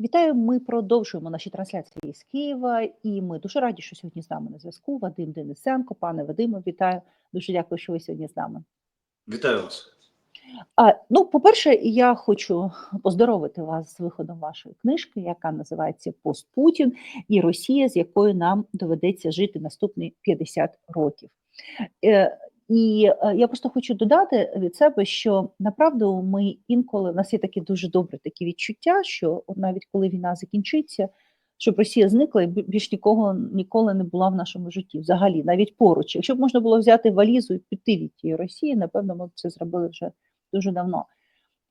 Вітаю. Ми продовжуємо наші трансляції з Києва, і ми дуже раді, що сьогодні з нами на зв'язку. Вадим Денисенко, пане Вадиме, вітаю. Дуже дякую, що ви сьогодні з нами. Вітаю вас. А, ну, по-перше, я хочу поздоровити вас з виходом вашої книжки, яка називається Пост Путін і Росія, з якою нам доведеться жити наступні 50 років. Е, і е, я просто хочу додати від себе, що направду ми інколи у нас є такі дуже добре такі відчуття, що навіть коли війна закінчиться, щоб Росія зникла і більш нікого ніколи не була в нашому житті, взагалі, навіть поруч. Якщо б можна було взяти валізу і піти від тієї Росії, напевно, ми б це зробили вже дуже давно.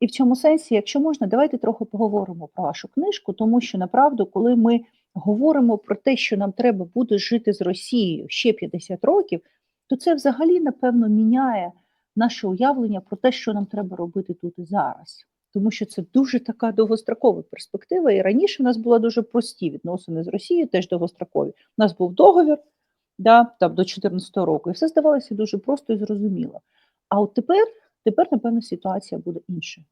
І в цьому сенсі, якщо можна, давайте трохи поговоримо про вашу книжку, тому що направду, коли ми говоримо про те, що нам треба буде жити з Росією ще 50 років, то це взагалі, напевно, міняє наше уявлення про те, що нам треба робити тут і зараз. Тому що це дуже така довгострокова перспектива. І раніше в нас були дуже прості відносини з Росією, теж довгострокові. У нас був договір да, там, до 2014 року, і все здавалося дуже просто і зрозуміло. А от тепер, тепер, напевно, ситуація буде інша.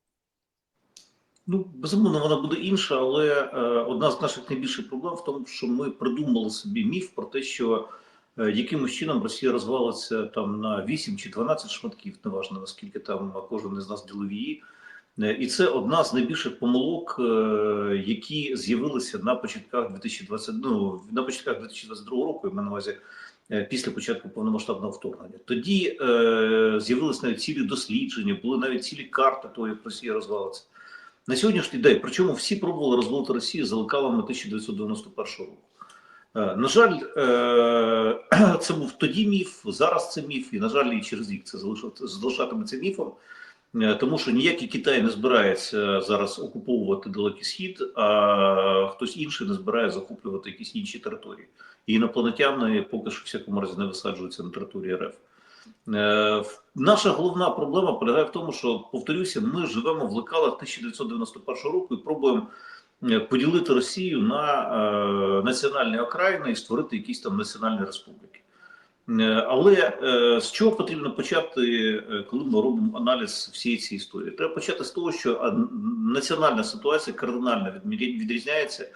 Ну, безумовно, вона буде інша, але е, одна з наших найбільших проблем в тому, що ми придумали собі міф про те, що якимось чином Росія розвалиться там на 8 чи 12 шматків, неважно наскільки там кожен із нас ділив її. Е, І це одна з найбільших помилок, е, які з'явилися на початках 2020, ну, на початках 2022 року, я маю на увазі е, після початку повномасштабного вторгнення. Тоді е, з'явилися навіть цілі дослідження, були навіть цілі карти того, як Росія розвалиться. На сьогоднішній день, причому всі пробували розвалити Росію за лекалами 1991 року. Е, На жаль, е, це був тоді міф, зараз це міф, і, на жаль, і через рік це залишатиметься міфом, Е, тому що ніякий Китай не збирається зараз окуповувати Далекий Схід, а хтось інший не збирає захоплювати якісь інші території. І інопланетяни поки що всякому разі не висаджуються на території РФ. Наша головна проблема полягає в тому, що повторюся, ми живемо в лекалах 1991 року і пробуємо поділити Росію на е, національні окраїни і створити якісь там національні республіки. Е, Але е, з чого потрібно почати, е, коли ми робимо аналіз всієї цієї історії? Треба почати з того, що національна ситуація кардинально відрізняється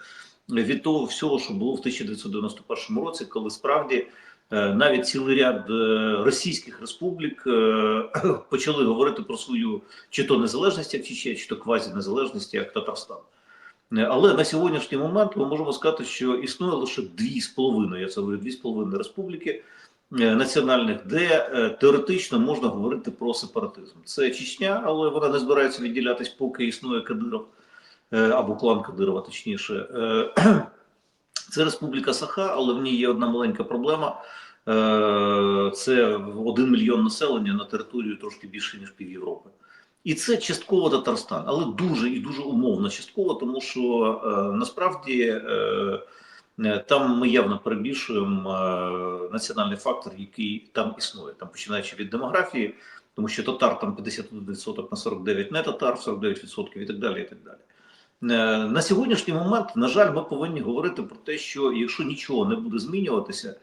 від того всього, що було в 1991 році, коли справді е, навіть цілий ряд е, російських республік е, почали говорити про свою чи то незалежність як Чечня, чи то квазінезалежність як Татарстан. Е, Але на сьогоднішній момент ми можемо сказати, що існує лише дві з половиною, я це говорю, дві з половиною республіки е, національних, де е, теоретично можна говорити про сепаратизм. Це Чечня, але вона не збирається відділятись, поки існує Кадиров або клан Кадирова, точніше. Це Республіка Саха, але в ній є одна маленька проблема. Це один мільйон населення на територію трошки більше ніж пів Європи. І це частково Татарстан, але дуже і дуже умовно частково, тому що е, насправді е, е, там ми явно перебільшуємо е, національний фактор, який там існує, там починаючи від демографії, тому що татар там 51% на 49 не татар, 49% і так далі. І так далі. Е, На сьогоднішній момент, на жаль, ми повинні говорити про те, що якщо нічого не буде змінюватися,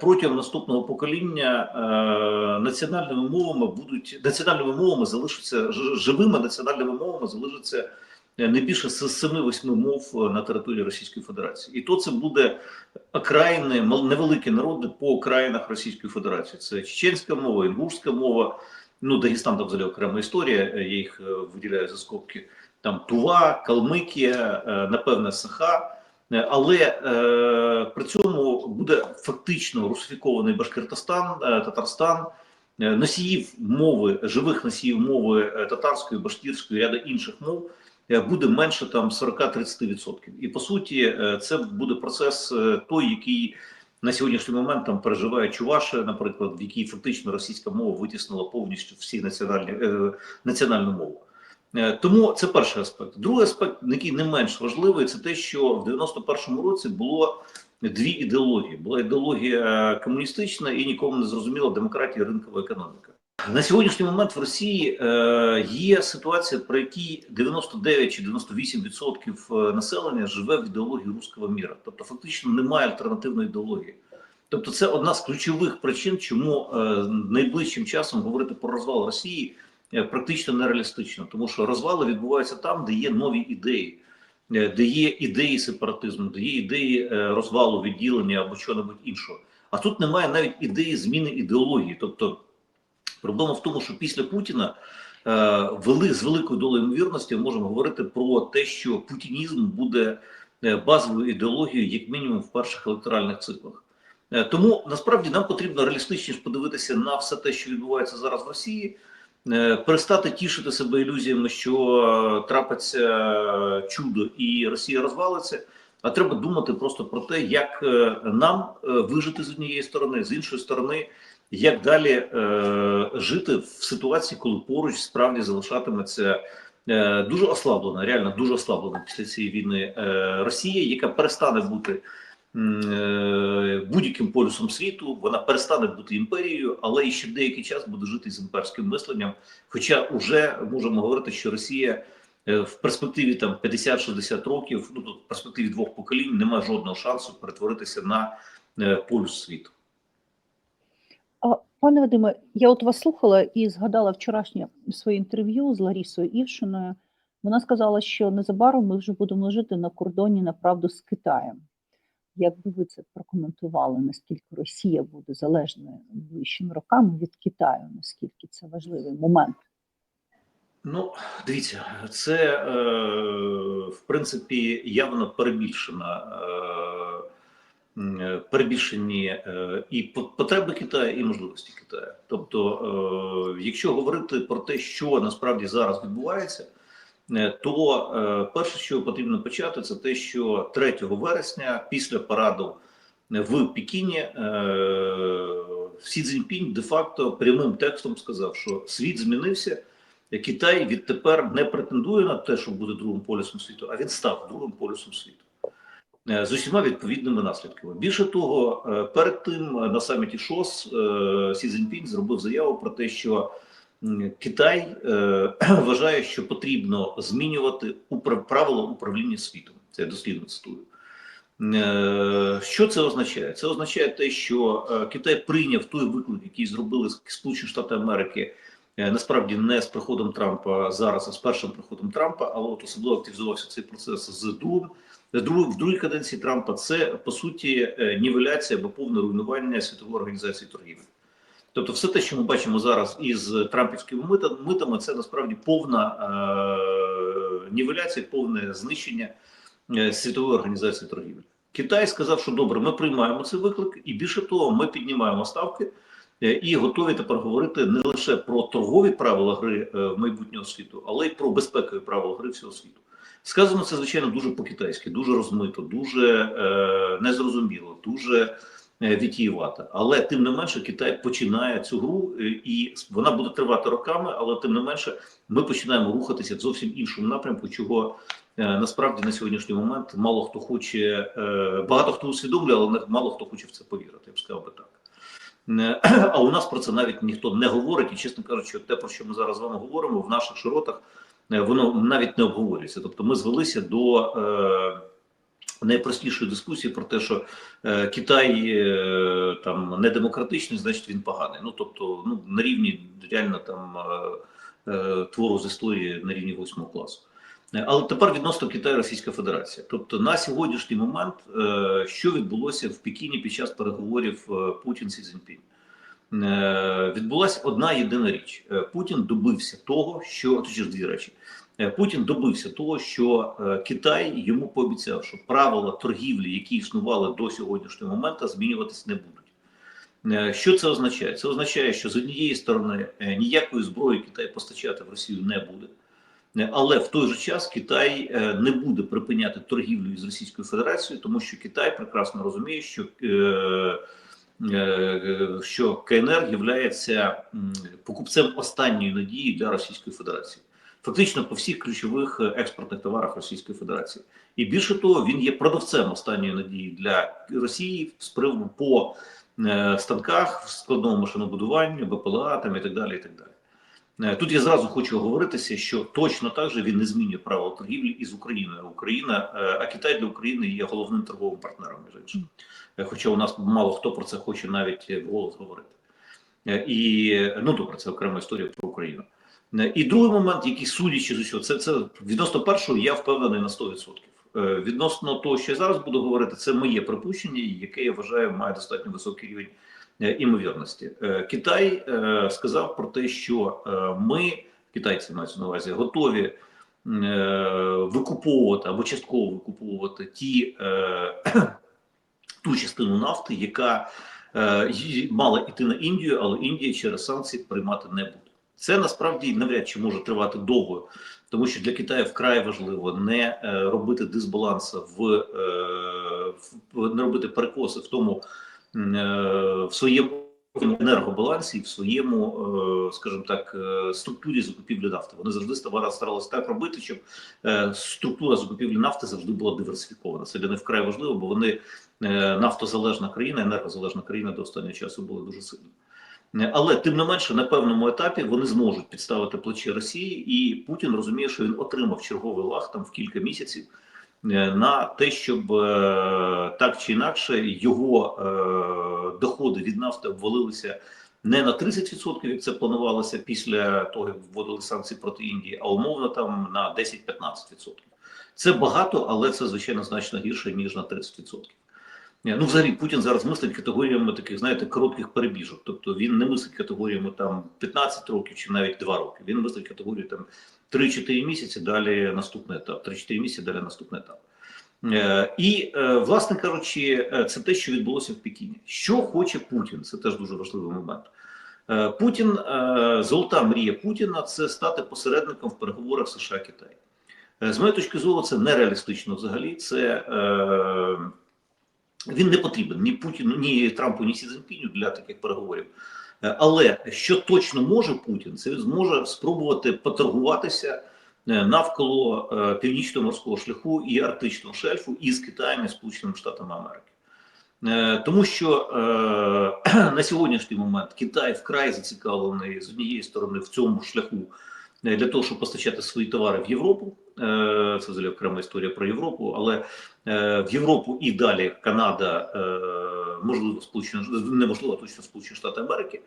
протягом наступного покоління е, національними мовами будуть національними мовами залишаться живими національними мовами залишаться е, не більше з 7-8 мов е, на території Російської Федерації, і то це буде окраїни, невеликі народи по окраїнах Російської Федерації. Це чеченська мова, інгушська мова. Ну, Дагестан там взагалі окрема історія, е, я їх е, виділяю за скобки. Там Тува, Калмикія, е, напевне, Саха. Е, Але е, при цьому буде фактично русифікований Башкортостан, е, Татарстан, е, носіїв мови, живих носіїв мови е, татарської, башкірської, ряда інших мов е, буде менше там 40-30%. І по суті, е, це буде процес е, той, який на сьогоднішній момент там переживає Чуваші, наприклад, в якій фактично російська мова витіснила повністю всі національні е, національну мову. Е, Тому це перший аспект. Другий аспект, який не менш важливий, це те, що в 91-му році було дві ідеології: була ідеологія комуністична і нікому не зрозуміла демократія, ринкова економіка. На сьогоднішній момент в Росії е, є ситуація, при якій 99 чи 98% населення живе в ідеології руського міра. Тобто, фактично немає альтернативної ідеології. Тобто, це одна з ключових причин, чому е, найближчим часом говорити про розвал Росії е, практично нереалістично, тому що розвали відбуваються там, де є нові ідеї. е, де є ідеї сепаратизму, де є ідеї е, розвалу відділення або чого-небудь іншого. А тут немає навіть ідеї зміни ідеології. Тобто проблема в тому, що після Путіна е, вели з великою долею ймовірності можемо говорити про те, що путінізм буде е, базовою ідеологією, як мінімум, в перших електоральних циклах. Е, Тому насправді нам потрібно реалістичніше подивитися на все те, що відбувається зараз в Росії, е, перестати тішити себе ілюзіями, що е, трапиться чудо і Росія розвалиться. А треба думати просто про те, як е, нам е, вижити з однієї сторони, з іншої сторони, як далі е, жити в ситуації, коли поруч справді залишатиметься е, дуже ослаблена, реально дуже ослаблена після цієї війни е, Росія, яка перестане бути е, будь-яким полюсом світу, вона перестане бути імперією, але і ще деякий час буде жити з імперським мисленням. Хоча вже можемо говорити, що Росія е, в перспективі там 50-60 років, ну в перспективі двох поколінь, немає жодного шансу перетворитися на е, полюс світу. Пане Вадиме, я от вас слухала і згадала вчорашнє своє інтерв'ю з Ларісою Івшиною. Вона сказала, що незабаром ми вже будемо жити на кордоні направду з Китаєм. Як би ви це прокоментували, наскільки Росія буде залежною ближчими роками від Китаю, наскільки це важливий момент? Ну, дивіться, це е, в принципі явно перебільшена. Е, перебільшені е, і по- потреби Китаю, і можливості Китаю. Тобто, е, якщо говорити про те, що насправді зараз відбувається, то е, перше, що потрібно почати, це те, що 3 вересня, після параду в Пекіні, е, Сі Цзіньпінь де-факто прямим текстом сказав, що світ змінився. Китай відтепер не претендує на те, щоб бути другим полюсом світу, а він став другим полюсом світу е, з усіма відповідними наслідками. Більше того, е, перед тим е, на саміті ШОС е, Сі Цзіньпінь зробив заяву про те, що Китай е, вважає, що потрібно змінювати правила управління світом. Це я дослідно цитую. Е, Що це означає? Це означає те, що е, Китай прийняв той виклик, який зробили Сполучені Штати Америки насправді не з приходом Трампа зараз, а з першим приходом Трампа, але от особливо активізувався цей процес з другим. В другій каденції Трампа це по суті нівеляція або повне руйнування світової організації торгівлі. Тобто, все те, що ми бачимо зараз із трампівськими митами, це насправді повна е- нівеляція, повне знищення е, світової організації торгівлі. Китай сказав, що добре, ми приймаємо цей виклик, і більше того, ми піднімаємо ставки. Е, і готові тепер говорити не лише про торгові правила гри е, в майбутнього світу, але й про безпекові правила гри всього світу. Сказано це звичайно дуже по-китайськи, дуже розмито, дуже е, незрозуміло, дуже е, вітіювато. Але тим не менше Китай починає цю гру, е, і вона буде тривати роками. Але тим не менше, ми починаємо рухатися в зовсім іншому напрямку, чого е, насправді на сьогоднішній момент мало хто хоче, багато хто усвідомлює, але мало хто хоче в це повірити. Я б сказав би так. А у нас про це навіть ніхто не говорить, і чесно кажучи, те, про що ми зараз з вами говоримо, в наших широтах воно навіть не обговорюється. Тобто, ми звелися до найпростішої дискусії про те, що е, Китай е, там не демократичний, значить він поганий. Ну тобто, ну на рівні реально там е, е, твору з історії на рівні восьмого класу. Але тепер відносно Китаю Російська Федерація. Тобто на сьогоднішній момент, е, що відбулося в Пекіні під час переговорів е, Путін Сі Цзіньпінь? Е, Відбулася одна єдина річ. Е, Путін добився того, що точніше дві речі. Е, Путін добився того, що е, Китай йому пообіцяв, що правила торгівлі, які існували до сьогоднішнього моменту, змінюватись не будуть. Е, Що це означає? Це означає, що з однієї сторони ніякої зброї Китай постачати в Росію не буде. Але в той же час Китай не буде припиняти торгівлю із Російською Федерацією, тому що Китай прекрасно розуміє, що, що КНР є покупцем останньої надії для Російської Федерації. Фактично по всіх ключових е, експортних товарах Російської Федерації, і більше того, він є продавцем останньої надії для Росії з приводу по е, станках, складному машинобудуванню, БПЛА там і так далі. І так далі. Е, Тут я зразу хочу оговоритися, що точно так же він не змінює правила торгівлі із Україною. Україна, е, а Китай для України є головним торговим партнером, між іншим. Хоча у нас мало хто про це хоче навіть е, вголос говорити. І ну добре, це окрема історія про Україну. Е, І другий момент, який судячи з усього, це, це відносно першого, я впевнений на 100%. Е, Відносно того, що я зараз буду говорити, це моє припущення, яке я вважаю має достатньо високий рівень е, імовірності. Китай сказав про те, що ми, китайці мають на увазі, готові викуповувати або частково викуповувати ті ту частину нафти, яка мала йти на Індію, але Індія через санкції приймати не буде. Це насправді навряд чи може тривати довго, тому що для Китаю вкрай важливо не е, робити дисбалансу в, е, в не робити перекоси в тому е, в своєму енергобалансі, в своєму, скажімо так, структурі закупівлі нафти. Вони завжди стара- старалися так робити, щоб структура закупівлі нафти завжди була диверсифікована. Це для них вкрай важливо, бо вони нафтозалежна країна, енергозалежна країна до останнього часу були дуже сильні. Е, Але тим не менше, на певному етапі вони зможуть підставити плечі Росії, і Путін розуміє, що він отримав черговий лаг там в кілька місяців е, на те, щоб е, так чи інакше його доходи від нафти обвалилися не на 30%, як це планувалося після того, як вводили санкції проти Індії, а умовно там на 10-15%. Це багато, але це звичайно значно гірше ніж на 30%. Ні, Ну, взагалі, Путін зараз мислить категоріями таких, знаєте, коротких перебіжок. Тобто він не мислить категоріями там 15 років чи навіть 2 роки. Він мислить категорію там 3-4 місяці, далі наступний етап, 3-4 місяці, далі наступний етап. Е, І, е, власне кажучи, е, це те, що відбулося в Пекіні. Що хоче Путін? Це теж дуже важливий момент. Е, Путін, е, золота мрія Путіна це стати посередником в переговорах США Китай. З моєї точки зору, це нереалістично взагалі. Це е, він не потрібен ні Путіну, ні Трампу, ні Сі для таких переговорів. Е, Але що точно може Путін, це він зможе спробувати поторгуватися е, навколо е, північного морського шляху і арктичного шельфу із Китаєм і Сполученими Штатами Америки. Тому що на сьогоднішній момент Китай вкрай зацікавлений з однієї сторони в цьому шляху для того, щоб постачати свої товари в Європу. Е, Це взагалі окрема історія про Європу, але е, в Європу і далі Канада, е, можливо, Сполучені неможливо, точно Сполучені Штати Америки.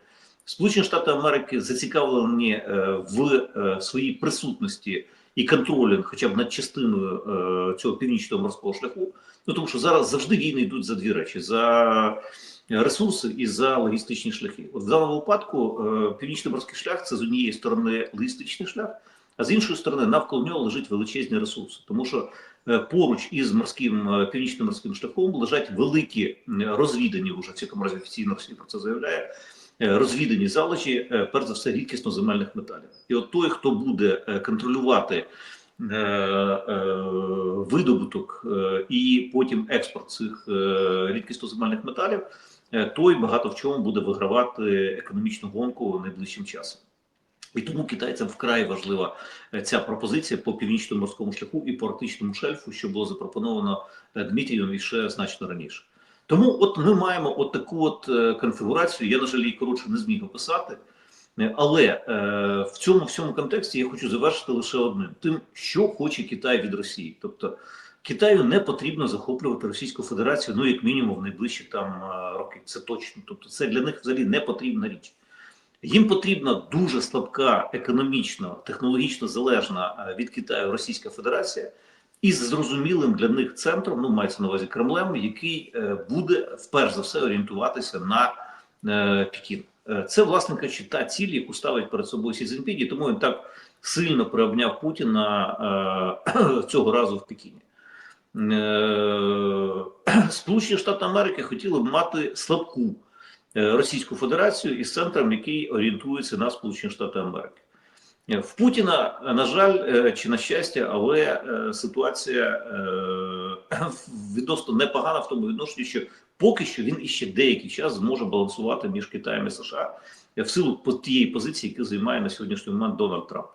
Сполучені Штати Америки зацікавлені в своїй присутності і контролі, хоча б над частиною цього північного морського шляху. Ну тому що зараз завжди війни йдуть за дві речі: за ресурси і за логістичні шляхи. От в даному випадку північний морський шлях це з однієї сторони логістичний шлях, а з іншої сторони навколо нього лежать величезні ресурси, тому що е, поруч із морським е, північним морським шляхом лежать великі м, розвідані вже разі офіційно Росія про це заявляє. е, Розвідані залежі, е, перш за все, рідкісно земельних металів. І от той, хто буде е, контролювати е, е, видобуток е, і потім експорт цих е, рідкісно земельних металів, е, той багато в чому буде вигравати економічну гонку найближчим часом. І тому китайцям вкрай важлива е, ця пропозиція по північному морському шляху і по арктичному шельфу, що було запропоновано е, Дмитрієм ще значно раніше. Тому от ми маємо от таку от е, конфігурацію. Я, на жаль, її коротше не зміг описати. Але е, в цьому всьому контексті я хочу завершити лише одним: тим, що хоче Китай від Росії. Тобто Китаю не потрібно захоплювати Російську Федерацію, ну як мінімум в найближчі там роки. Це точно. Тобто, це для них взагалі не потрібна річ. Їм потрібна дуже слабка економічно, технологічно залежна е, від Китаю Російська Федерація із зрозумілим для них центром, ну мається на увазі Кремлем, який е, буде вперше за все орієнтуватися на е, Пекін. Це, власне кажучи, та ціль, яку ставить перед собою Сі Цзіньпінь, і тому він так сильно приобняв Путіна цього разу в Пекіні. Сполучені Штати Америки хотіли б мати слабку Російську Федерацію із центром, який орієнтується на Сполучені Штати Америки. Е, В Путіна, е, на жаль, е, чи на щастя, але е, ситуація е, відносно непогана в тому відношенні, що поки що він іще деякий час зможе балансувати між Китаєм і США е, в силу тієї позиції, яку займає на сьогоднішній момент Дональд Трамп.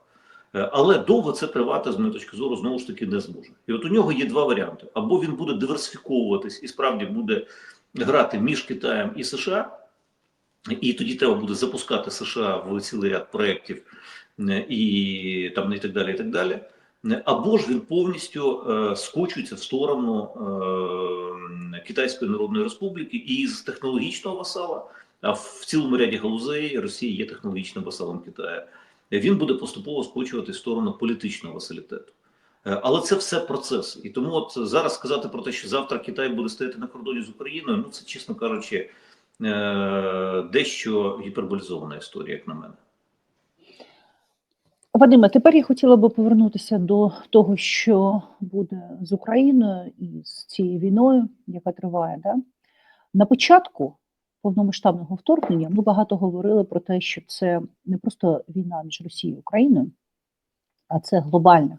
Е, Але довго це тривати, з моєї точки зору, знову ж таки не зможе. І от у нього є два варіанти: або він буде диверсифіковуватись і справді буде грати між Китаєм і США, і тоді треба буде запускати США в цілий ряд проєктів е, і там і так далі. і так далі. Або ж він повністю е, скочується в сторону е, Китайської Народної Республіки і з технологічного васала, а в цілому ряді галузей Росія є технологічним васалом Китаю. Він буде поступово скочувати в сторону політичного васалітету. Е, Але це все процес. І тому от зараз сказати про те, що завтра Китай буде стояти на кордоні з Україною, ну це, чесно кажучи, дещо гіперболізована історія, як на мене. Вадиме, тепер я хотіла би повернутися до того, що буде з Україною і з цією війною, яка триває. Да? На початку повномасштабного вторгнення ми багато говорили про те, що це не просто війна між Росією і Україною, а це глобальна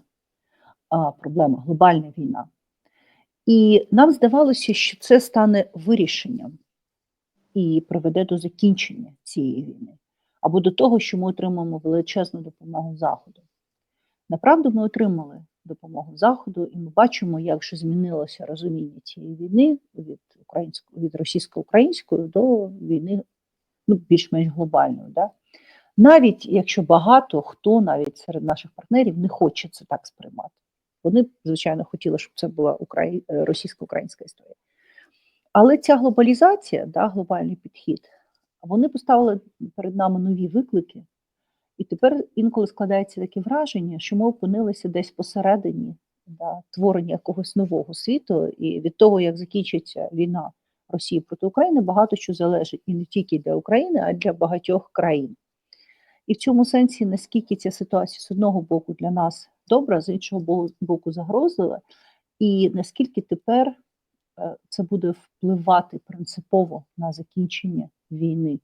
проблема, глобальна війна. І нам здавалося, що це стане вирішенням і приведе до закінчення цієї війни або до того, що ми отримаємо величезну допомогу Заходу. Направду ми отримали допомогу Заходу, і ми бачимо, як же змінилося розуміння цієї війни від української від російсько-української до війни ну, більш-менш глобальної. Да? Навіть якщо багато хто навіть серед наших партнерів не хоче це так сприймати. Вони звичайно, хотіли, щоб це була Украї... російсько-українська історія. Але ця глобалізація, да, глобальний підхід, вони поставили перед нами нові виклики, і тепер інколи складається таке враження, що ми опинилися десь посередині да, творення якогось нового світу, і від того, як закінчиться війна Росії проти України, багато що залежить і не тільки для України, а й для багатьох країн. І в цьому сенсі, наскільки ця ситуація з одного боку для нас добра, з іншого боку загрозлива, і наскільки тепер це буде впливати принципово на закінчення війни.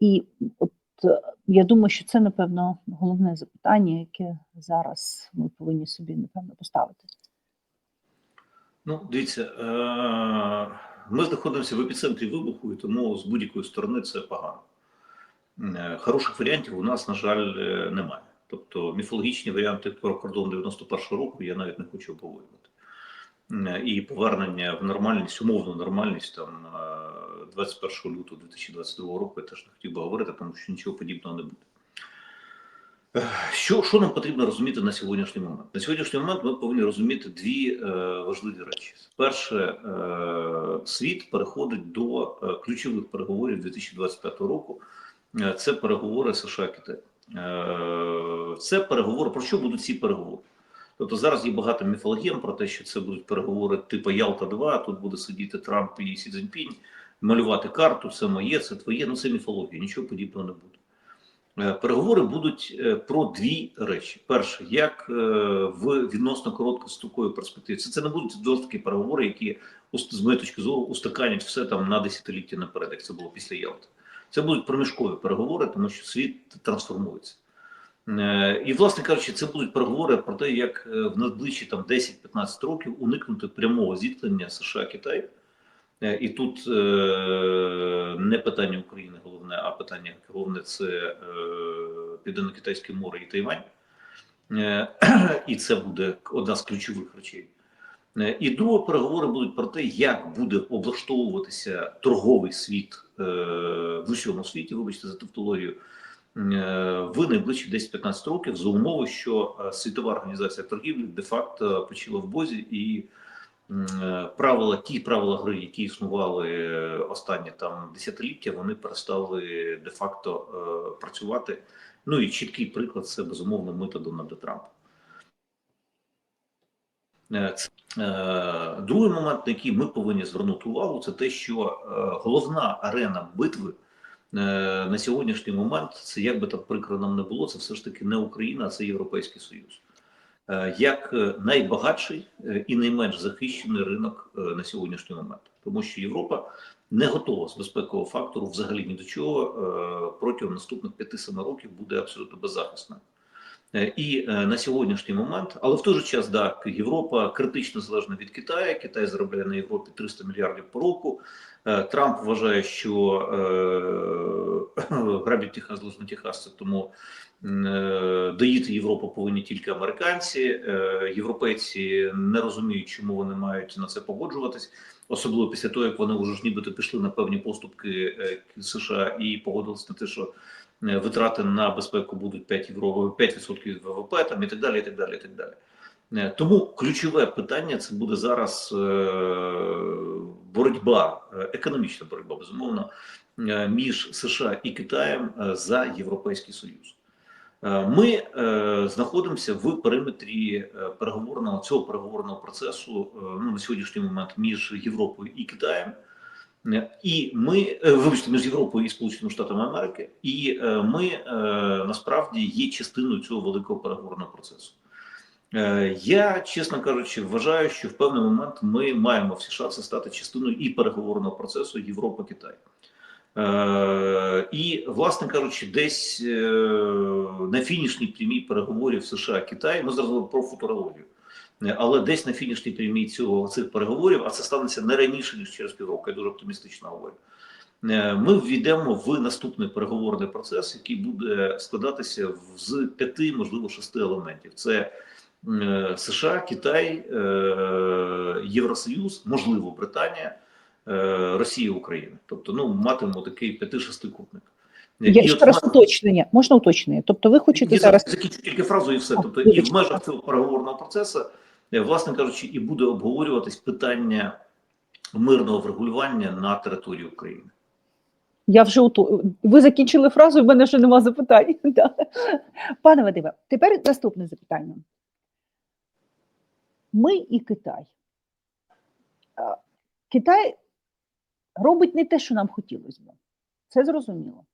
І от е, я думаю, що це, напевно, головне запитання, яке зараз ми повинні собі, напевно, поставити. Ну, дивіться, е- ми знаходимося в епіцентрі вибуху, і тому з будь-якої сторони це погано. Е, Хороших варіантів у нас, на жаль, е, немає. Тобто міфологічні варіанти про кордон 91-го року я навіть не хочу обговорювати. І повернення в нормальність, умовну нормальність там е, 21 лютого 2022 року я теж не хотів би говорити, тому що нічого подібного не буде. Що, що нам потрібно розуміти на сьогоднішній момент? На сьогоднішній момент ми повинні розуміти дві е, важливі речі. Перше, е, світ переходить до е, ключових переговорів 2025 року. Е, Це переговори США Китай. Е, Це переговори. Про що будуть ці переговори? Тобто зараз є багато міфологем про те, що це будуть переговори типу Ялта 2 Тут буде сидіти Трамп і Сі Цзіньпінь, малювати карту, це моє, це твоє. Ну це міфологія, нічого подібного не буде. Е, Переговори будуть е, про дві речі: перше, як е, в відносно короткостроковій перспективі, це, це не будуть жорсткі переговори, які з моєї точки зору устаканять все там на десятиліття наперед, як це було після Ялти. Це будуть проміжкові переговори, тому що світ трансформується. Е, І, власне кажучи, це будуть переговори про те, як е, в найближчі там 10-15 років уникнути прямого зіткнення США Китай. Е, І тут не питання України головне, а питання головне це Південно-Китайське море і Тайвань. І це буде одна з ключових речей. І друге, переговори будуть про те, як буде облаштовуватися торговий світ в усьому світі, вибачте за тавтологію, в найближчі 10-15 років за умови, що е, світова організація торгівлі де-факто почала в бозі і е, правила, ті правила гри, які існували е, останні там десятиліття, вони перестали де-факто е, працювати. Ну і чіткий приклад це безумовно мито Дональда Трампа. Е, е, Другий момент, на який ми повинні звернути увагу, це те, що е, головна арена битви е, на сьогоднішній момент це як би так прикро нам не було, це все ж таки не Україна, а це Європейський Союз. Е, Як е, найбагатший е, і найменш захищений ринок е, на сьогоднішній момент, тому що Європа не готова з безпекового фактору взагалі ні до чого е, протягом наступних 5-7 років буде абсолютно беззахисною. Е, І е, на сьогоднішній момент, але в той же час, да, Європа критично залежна від Китаю. Китай заробляє на Європі 300 мільярдів по року. Е, Трамп вважає, що е, грабить Техас, злозно Техас, тому е, доїти Європу повинні тільки американці. Європейці не розуміють, чому вони мають на це погоджуватись, особливо після того, як вони вже ж нібито пішли на певні поступки США і погодилися на те, що витрати на безпеку будуть 5 євро, 5% ВВП там і так далі. І так далі, і так далі. Е, Тому ключове питання це буде зараз е, боротьба, е, економічна боротьба, безумовно, між США і Китаєм за Європейський Союз. Ми знаходимося в периметрі переговорного цього переговорного процесу ну, на сьогоднішній момент між Європою і Китаєм. І ми, вибачте, між Європою і Сполученими Штатами Америки, і ми насправді є частиною цього великого переговорного процесу. Е, Я, чесно кажучи, вважаю, що в певний момент ми маємо всі шанси стати частиною і переговорного процесу Європа-Китай. Е, І, власне кажучи, десь е, на фінішній прямій переговорів США Китай, ми зараз про футурологію, але десь на фінішній прямій цього цих переговорів, а це станеться не раніше ніж через півроку. Я дуже оптимістично говорю. Ми ввійдемо в наступний переговорний процес, який буде складатися з п'яти, можливо, шести елементів. Це США, Китай, е, Євросоюз, можливо, Британія, е, Росія, Україна. Тобто, ну матимемо такий п'яти-шестикутник. Я ще раз уточнення. Можна уточнення? Тобто, ви хочете я зараз закінчу тільки фразу і все. А, Тобто, і в межах цього переговорного процесу, е, власне кажучи, і буде обговорюватись питання мирного врегулювання на території України. Я вже ото... ви закінчили фразу, і в мене вже нема запитань. Пане Вадиме, тепер наступне запитання. Ми і Китай. Китай робить не те, що нам хотілося б. Це зрозуміло.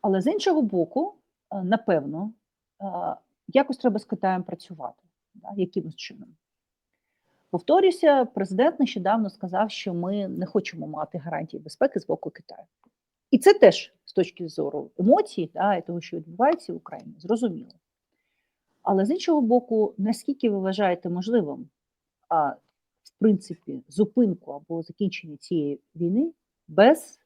Але з іншого боку, напевно, якось треба з Китаєм працювати. Да? Якимось чином. Повторюся, президент нещодавно сказав, що ми не хочемо мати гарантії безпеки з боку Китаю. І це теж з точки зору емоцій, да, і того, що відбувається в Україні, зрозуміло. Але з іншого боку, наскільки ви вважаєте можливим, а, в принципі, зупинку або закінчення цієї війни без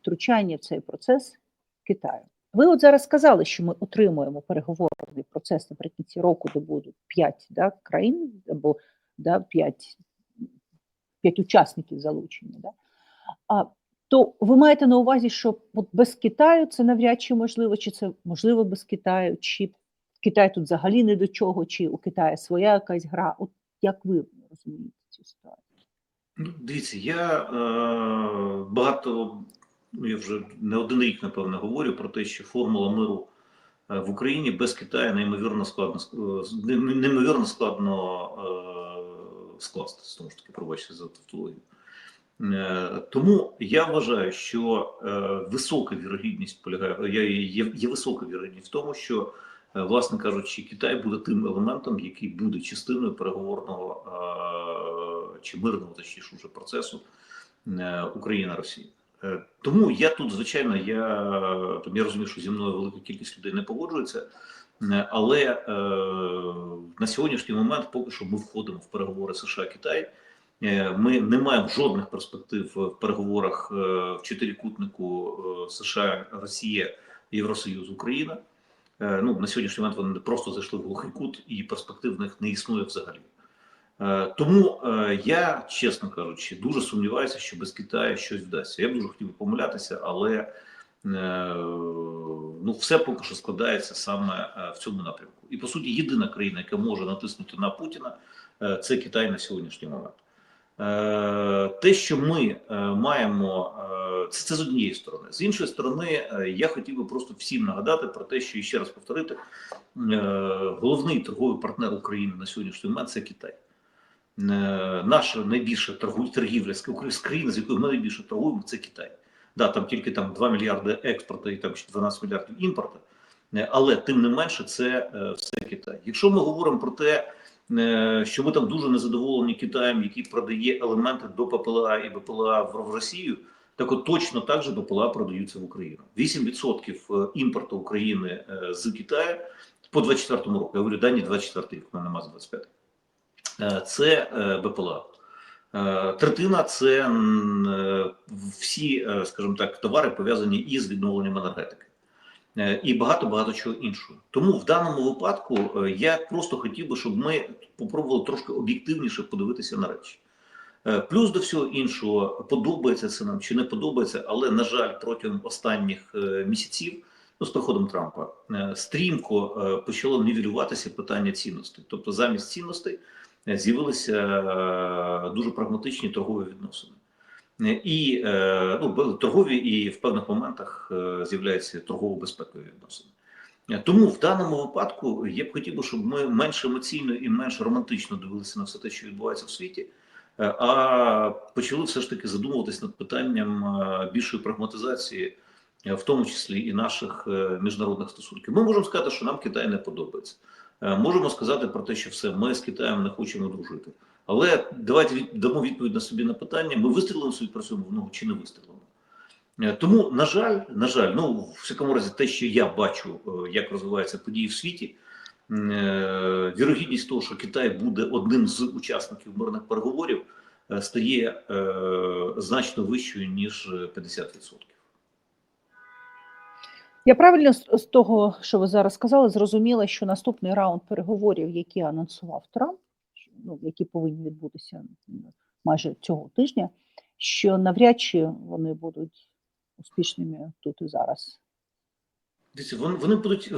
втручання в цей процес Китаю? Ви от зараз сказали, що ми отримуємо переговорний процес наприкінці року, де будуть 5 да, країн або да, 5, 5 учасників залучені. Да? А, то ви маєте на увазі, що от без Китаю це навряд чи можливо, чи це можливо без Китаю, чи Китай тут взагалі не до чого, чи у Китаю своя якась гра. От як ви розумієте цю ситуацію? Ну, дивіться, я е, багато, ну я вже не один рік, напевно, говорю про те, що формула миру е, в Україні без Китаю неймовірно складно е, неймовірно складно е, скласти. Знову ж таки, пробачте за тавтологію. Е, Тому я вважаю, що висока вірогідність полягає є, висока вірогідність в тому, що, власне кажучи, Китай буде тим елементом, який буде частиною переговорного е, чи мирного точніше вже процесу е, Україна-Росія. Е, Тому я тут, звичайно, я я розумію, що зі мною велика кількість людей не погоджується. е, Але е, на сьогоднішній момент поки що ми входимо в переговори США Китай. Е, Ми не маємо жодних перспектив в переговорах е, в чотирикутнику е, США, Росія, Євросоюз, Україна. Е, Ну на сьогоднішній момент вони просто зайшли в глухий кут, і перспектив в них не існує взагалі. Е, Тому е, я, чесно кажучи, дуже сумніваюся, що без Китаю щось вдасться. Я дуже хотів помилятися, але ну, все поки що складається саме в цьому напрямку. І по суті, єдина країна, яка може натиснути на Путіна, це Китай на сьогоднішній момент. Е, Те, що ми е, маємо, е, це, це з однієї сторони. З іншої сторони, я хотів би просто всім нагадати про те, що і ще раз повторити: головний торговий партнер України на сьогоднішній момент це Китай. Наша найбільша торгівля з країни, з якою ми найбільше торгуємо, це Китай. Да, там тільки там 2 мільярди експорту і там ще 12 мільярдів імпорту, але тим не менше це все Китай. Якщо ми говоримо про те, що ми там дуже незадоволені Китаєм, який продає елементи до ППЛА і БПЛА в Росію, так от точно так же БПЛА продаються в Україну. 8% імпорту України е, з Китаю по 24 року. Я говорю, дані 24 рік, в мене нема за 25. Е, Це е, БПЛА. Е, Третина це е, всі, е, скажімо так, товари пов'язані із відновленням енергетики. Е, І багато багато чого іншого. Тому в даному випадку е, я просто хотів би, щоб ми попробували трошки об'єктивніше подивитися на речі. Е, Плюс до всього іншого, подобається це нам чи не подобається, але на жаль, протягом останніх місяців, ну з приходом Трампа, стрімко почало нівелюватися питання цінностей. Тобто, замість цінностей з'явилися дуже прагматичні торгові відносини. Е, І е, ну, торгові і в певних моментах е, з'являються торгово-безпекові відносини. Тому в даному випадку я б хотів би, щоб ми менш емоційно і менш романтично дивилися на все те, що відбувається в світі, а почали все ж таки задумуватись над питанням більшої прагматизації, в тому числі і наших міжнародних стосунків. Ми можемо сказати, що нам Китай не подобається. Можемо сказати про те, що все, ми з Китаєм не хочемо дружити. Але давайте дамо відповідь на собі на питання: ми вистрілимо собі про цьому в ногу чи не вистрілимо. Е, Тому, на жаль, на жаль, ну в всякому разі, те, що я бачу, е, як розвиваються події в світі, е, вірогідність того, що Китай буде одним з учасників мирних переговорів, стає значно вищою ніж е, 50%. Я правильно з того, що ви зараз сказали, зрозуміла, що наступний раунд переговорів, який анонсував Трамп, ну, які повинні відбутися майже цього тижня, що навряд чи вони будуть успішними тут і зараз. Дивіться, вони, вони будуть.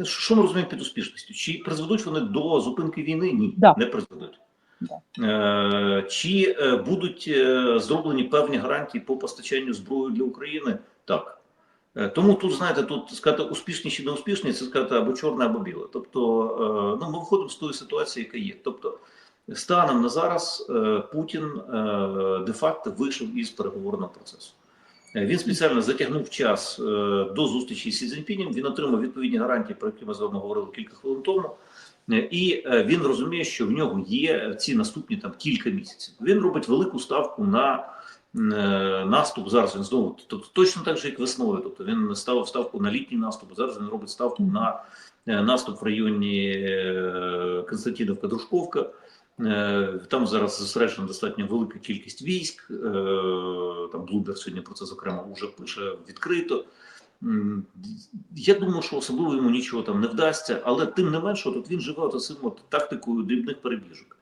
е, Що ми розуміємо під успішністю? Чи призведуть вони до зупинки війни? Ні, Да. не призведуть. Да. Е, Чи е, будуть зроблені певні гарантії по постачанню зброї для України? Так. Е, Тому тут, знаєте, тут сказати успішні чи не успішні, це сказати або чорне, або біле. Тобто, е, ну, ми виходимо з тої ситуації, яка є. Тобто, станом на зараз е, Путін де-факто вийшов із переговорного процесу. Він спеціально затягнув час до зустрічі з Сі Цзіньпінем, Він отримав відповідні гарантії, про які ми з вами говорили кілька хвилин тому. І він розуміє, що в нього є ці наступні там кілька місяців. Він робить велику ставку на наступ. Зараз він знову тобто точно так же, як весною. Тобто він ставив ставку на літній наступ. а Зараз він робить ставку на е, наступ в районі е, Константинівка Дружковка. Е, Там зараз зосереджена достатньо велика кількість військ. Е, Там Блумберг сьогодні про це зокрема вже пише відкрито. Я думаю, що особливо йому нічого там не вдасться, але тим не менше, от він живе от цим тактикою дрібних перебіжок.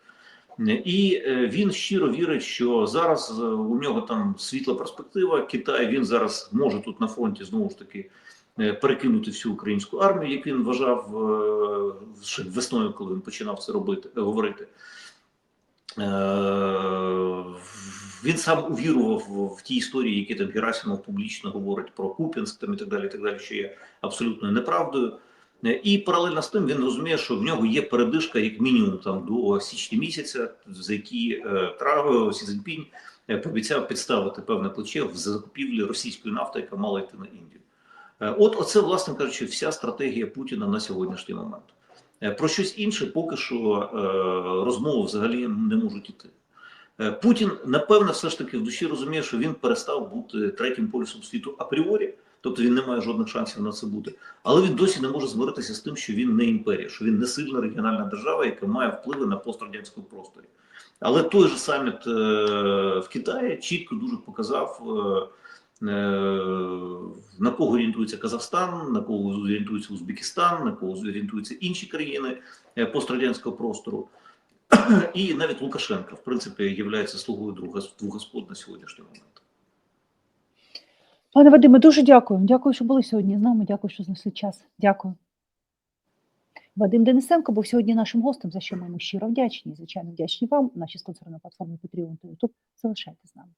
Е, І е, він щиро вірить, що зараз е, у нього там світла перспектива. Китай він зараз може тут на фронті знову ж таки перекинути всю українську армію, як він вважав весною, коли він починав це робити, говорити. Він сам увірував в- ті історії, які там Герасимов публічно говорить про Купінськ там і так далі, і так далі, що є абсолютною неправдою. Е, І паралельно з тим він розуміє, що в нього є передишка як мінімум там до січня місяця, за які е, Траво Сі Цзіньпінь е, пообіцяв підставити певне плече в закупівлі російської нафти, яка мала йти на Індію. От оце, власне кажучи, вся стратегія Путіна на сьогоднішній момент. Про щось інше поки що розмови взагалі не можуть іти. Путін, напевне, все ж таки в душі розуміє, що він перестав бути третім полюсом світу апріорі, тобто він не має жодних шансів на це бути. Але він досі не може змиритися з тим, що він не імперія, що він не сильна регіональна держава, яка має впливи на пострадянському просторі. Але той же саміт е, в Китаї чітко дуже показав. е, е, На кого орієнтується Казахстан, на кого орієнтується Узбекистан, на кого орієнтуються інші країни е, пострадянського простору. І навіть Лукашенко, в принципі, є слугою друга двох господ на сьогоднішній момент. Пане Вадиме, дуже дякую. Дякую, що були сьогодні з нами. Дякую, що знайшли час. Дякую. Вадим Денисенко був сьогодні нашим гостем, за що ми йому щиро вдячні. Звичайно, вдячні вам. Наші спонсори на платформі Patreon та YouTube. Залишайтесь з нами.